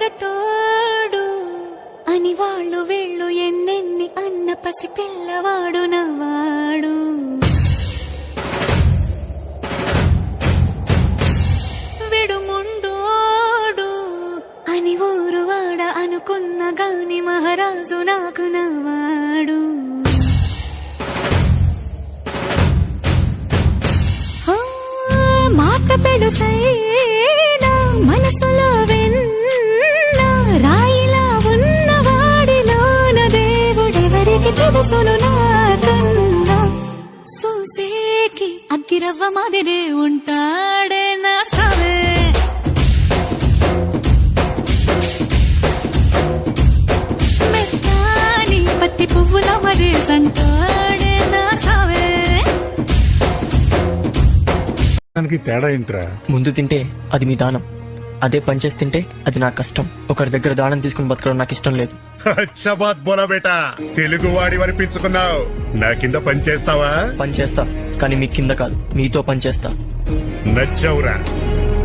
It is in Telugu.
మొరటోడు అని వాళ్ళు వెళ్ళు ఎన్నెన్ని అన్న పసి పిల్లవాడు నవాడు విడుముండోడు అని ఊరువాడ అనుకున్న గాని మహారాజు నాకు నవాడు మాట పెడు సై నాకన్నా సూసేకి అగ్గిరవ్వ మాదిరే ఉంటాడే నా సవే. మెత్తాని పత్తి పువ్వుల మరి సంటాడే నా సవే. దానికి తేడా ఏంట్రా? ముందు తింటే అది మీ దానం. అదే పనిచేసి తింటే అది నా కష్టం. ఒకరి దగ్గర దానం తీసుకుని బతకడం నాకు ఇష్టం లేదు. బాత్ బోలా బేటా తెలుగు వాడి అనిపించుకున్నావు. నా కింద పని చేస్తావా? పని చేస్తా కానీ మీ కింద కాదు మీతో పని చేస్తా. నచ్చవురా.